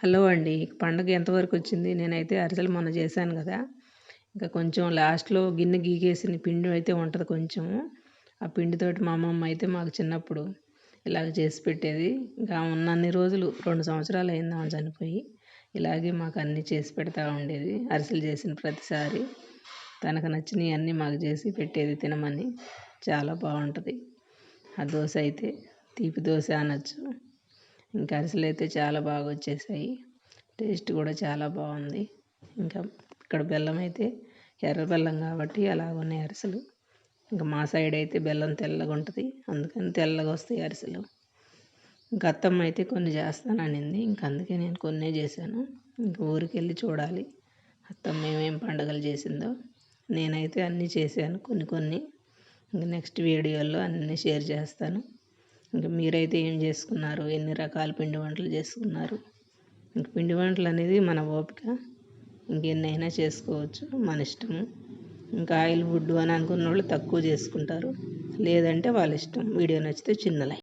Hello అండి. పండగ ఎంతవరకు వచ్చింది? నేనైతే అరిసెలు మొన్న చేశాను కదా. ఇంకా కొంచెం లాస్ట్లో గిన్నె గీకేసిన పిండి అయితే ఉంటుంది కొంచెం ఆ పిండితోటి మా అమ్మమ్మ అయితే మాకు చిన్నప్పుడు ఇలాగ చేసి పెట్టేది. ఇంకా ఉన్నన్ని రోజులు రెండు సంవత్సరాలు అయింది ఆమె చనిపోయి. ఇలాగే మాకు అన్నీ చేసి పెడతా ఉండేది. అరిసెలు చేసిన ప్రతిసారి. తనకు నచ్చినవి అన్నీ మాకు చేసి పెట్టేది తినమని. చాలా బాగుంటుంది. ఆ దోశ అయితే తీపి దోశ అనొచ్చు. ఇంకా అరిసెలు అయితే చాలా బాగా వచ్చేసాయి. టేస్ట్ కూడా చాలా బాగుంది. ఇంకా ఇక్కడ బెల్లం అయితే ఎర్ర బెల్లం కాబట్టి అలా ఉన్నాయి అరిసెలు. ఇంకా మా సైడ్ అయితే బెల్లం తెల్లగా ఉంటుంది. అందుకని తెల్లగా వస్తాయి అరిసెలు. ఇంకా అత్తమ్మ అయితే కొన్ని చేస్తాననింది ఇంక అందుకే నేను కొన్నే చేశాను. ఇంక ఊరికి వెళ్ళి చూడాలి. అత్తమ్మ ఏమేం పండుగలు చేసిందో. నేనైతే అన్నీ చేశాను కొన్ని కొన్ని. ఇంక నెక్స్ట్ వీడియోలో అన్నీ షేర్ చేస్తాను. ఇంకా మీరైతే ఏం చేసుకున్నారు? ఎన్ని రకాల పిండి వంటలు చేసుకున్నారు? ఇంక పిండి వంటలు అనేది మన ఓపిక. ఇంకెన్నైనా చేసుకోవచ్చు మన ఇష్టము. ఇంకా ఆయిల్ ఫుడ్ అని అనుకున్న వాళ్ళు తక్కువ చేసుకుంటారు. లేదంటే వాళ్ళ ఇష్టం. వీడియో నచ్చితే చిన్న లైక్.